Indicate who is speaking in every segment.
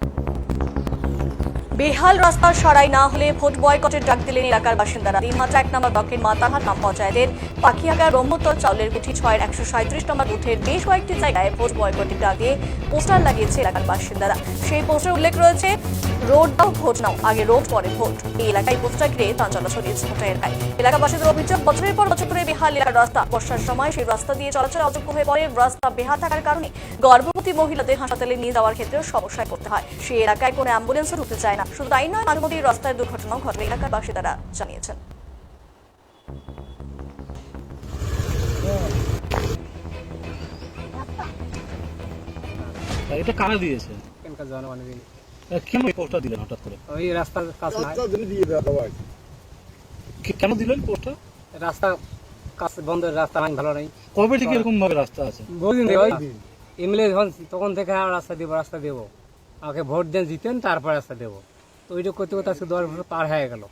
Speaker 1: Thank you. বেহাল রাস্তা সারাই না হলে ভোট বয়কটের ডাক দিলেন এলাকার বাসিন্দারা। দিনহাটা এক নম্বর দক্ষিণ মাতাহাট গ্রাম পঞ্চায়েতের পাখিয়াগা ব্রহ্মোত্তর চাউলের গুঠি ছয়ের একশো সাঁত্রিশ নম্বর বুথের বেশ কয়েকটি জায়গায় ভোট বয়কটের ডাক পোস্টার লাগিয়েছে এলাকার বাসিন্দারা। সেই পোস্টার উল্লেখ রয়েছে, রোড দাও, ভোট নাও, আগে রোড, পরে ভোট। এই এলাকায় পোস্টার ঘিরে চাঞ্চল্য ছড়িয়েছে গোটা এলাকায় এলাকাবাসীদের অভিযোগ, বছরের পর বছর ধরে বেহাল এলাকার রাস্তা। বর্ষার সময় সেই রাস্তা দিয়ে চলাচল অযোগ্য হয়ে পড়ে। রাস্তা বেহাল থাকার কারণে গর্ভবতী মহিলাদের হাসপাতালে নিয়ে যাওয়ার ক্ষেত্রেও সমস্যায় পড়তে হয়। সেই এলাকায় কোনো অ্যাম্বুলেন্সও ঢুকতে চায় না। শুধু তাই নয় মাঝে মধ্যেই রাস্তায় দুর্ঘটনাও ঘটে এলাকার বাসিন্দারা জানিয়েছেন।
Speaker 2: এটা কারা দিয়েছে?
Speaker 3: এখানকার জনগণ
Speaker 2: কেন এই পোস্টটা দিলেন হঠাৎ করে?
Speaker 3: ওই রাস্তার কাজ
Speaker 2: কেন দিলেন পোস্টটা?
Speaker 3: রাস্তা কাজ বন্ধ রাস্তা নাই ভালো নাই।
Speaker 2: কবে থেকে এরকম ভাবে রাস্তা আছে?
Speaker 3: বহুদিন এমএলএ যখন তখন থেকে আর রাস্তা দেবো রাস্তা দেবো। আমাকে ভোট দেন জিতেন তারপর রাস্তা দেবো। তো ওইটা করতে করতে আজকে দশ বছর পার হয়ে গেল।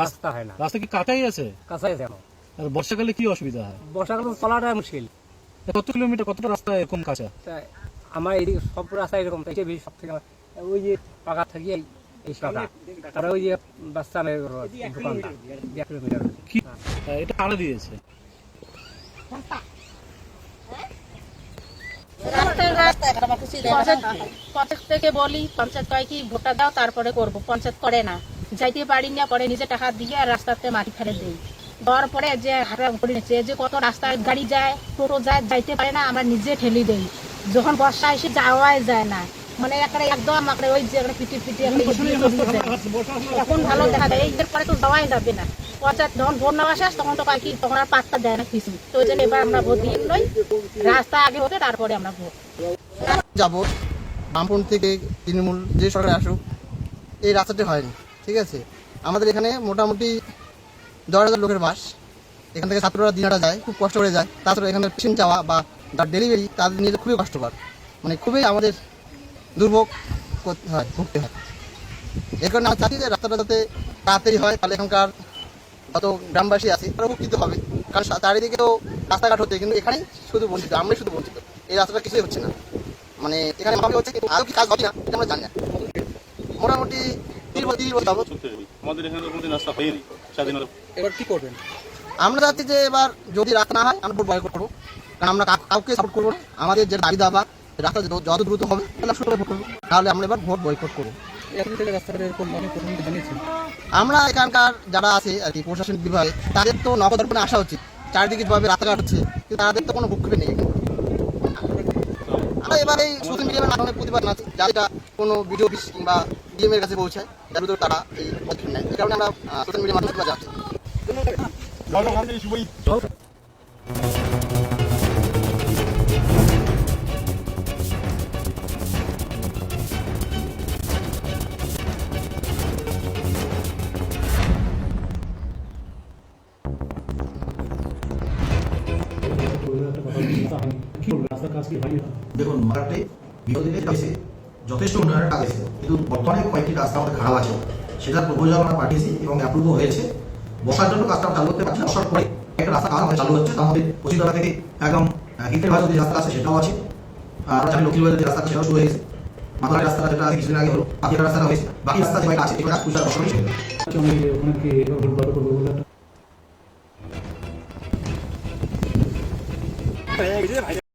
Speaker 3: রাস্তা হয় না।
Speaker 2: রাস্তা কি কাটাই আছে?
Speaker 3: কাছাই কেন
Speaker 2: আর বর্ষাকালে কি অসুবিধা হয়?
Speaker 3: বর্ষাকাল চলাটা মুশকিল।
Speaker 2: কত কিলোমিটার কতটা রাস্তা এরকম কাঁচা?
Speaker 3: তাই আমার এইদিকে সব রাস্তা এরকম তাই বেশি সব থেকে ওই যে পাকা থাকি এই পাকা আর ওই যে বাচ্চা দোকানটা এক কিলোমিটার।
Speaker 2: এটা কারা দিয়েছে?
Speaker 4: আমরা নিজে ঠেলি দেই। যখন বর্ষা এসে যাওয়াই যায় না। মানে একদম ওই যে পিটি পিটি। এখন ভালো দেখা যায় এর পরে তো যাওয়াই যাবে না। পঞ্চায়েত যখন ভোট নেওয়া শেষ, তখন তো কয় কি তখন আর পাত্তা দেয় না কিছু। তো ওই জন্য এবার আমরা ভোট দিয়ে নই রাস্তা আগে হতে তারপরে আমরা ভোট।
Speaker 5: যাব বামপন্থী থেকে তৃণমূল যে সরকার আসুক, এই রাস্তাটি হয়নি, ঠিক আছে? আমাদের এখানে মোটামুটি দশ হাজার লোকের বাস, এখান থেকে ছাত্ররা দিনাটা যায়, খুব কষ্ট করে যায়। তাছাড়া এখানে পেশেন্ট যাওয়া বা যার ডেলিভারি তাদের নিয়ে খুবই কষ্টকর। মানে খুবই আমাদের দুর্ভোগ করতে হয়, ভুগতে হয়। এর কারণে আমরা চাচ্ছি যে রাস্তাটা যাতে তাড়াতাড়ি হয়, তাহলে এখানকার যত গ্রামবাসী আছে, তারা উপকৃত হবে। কারণ চারিদিকে তো রাস্তাঘাট হচ্ছে, কিন্তু এখানেই শুধু বঞ্চিত, আমরাই শুধু বঞ্চিত। এই রাস্তাটা কিছুই হচ্ছে না। মানে এখানে ভাবে হচ্ছে কিন্তু আরও কি কাজ হবে না এটা আমরা জানি না। মোটামুটি
Speaker 6: আমাদের এখানে রাস্তা হয়নি স্বাধীনতা
Speaker 3: এবার কি করবেন?
Speaker 5: আমরা চাচ্ছি যে এবার যদি রাস্তা না হয় আমরা ভোট বয়কট করব। কারণ আমরা কাউ- কাউকে সাপোর্ট করব না। আমাদের যে দাবি দাবা রাস্তা যত যত দ্রুত হবে তাহলে ভোট করব। তাহলে আমরা এবার ভোট বয়কট করব। আমরা এখানকার যারা আছে আর কি প্রশাসনিক বিভাগে তাদের তো নবদর্পণে আসা উচিত। চারিদিকে যেভাবে রাস্তাঘাট হচ্ছে কিন্তু তাদের তো কোনো ভূক্ষেপে নেই। এখানে। আমরা এবার এই সোশ্যাল মিডিয়ার মাধ্যমে প্রতিবাদ না যারা কোনো ভিডিও অফিস কিংবা ডিএম এর কাছে পৌঁছায় তার ভিতরে তারা এই পদক্ষেপ নেয়। এই কারণে আমরা সোশ্যাল মিডিয়ার মাধ্যমে প্রতিবাদ জানাচ্ছি।
Speaker 7: দেখুন মারাটে বিরোধীদের কাছে যথেষ্ট উন্নয়নের কাজ হয়েছে কিন্তু বর্তমানে কয়েকটি রাস্তা আমাদের খারাপ আছে। সেটার প্রপোজাল আমরা পাঠিয়েছি এবং অ্যাপ্রুভও হয়েছে। বসার জন্য কাজটা চালু করতে পারছি বসার পরে একটা রাস্তা কাজ আমাদের চালু হচ্ছে। মধ্যে পশ্চিমতলা থেকে একদম গীতের ভাষা যে রাস্তা আছে সেটাও আছে। আর আমরা জানি লক্ষ্মীর বাজার যে রাস্তা আছে সেটাও শুরু হয়েছে মাথার রাস্তাটা যেটা আছে কিছুদিন আগে হলো বাকি রাস্তাটা হয়েছে। বাকি রাস্তা যে কয়েকটা আছে এগুলো কাজ পুষার বছরই চলবে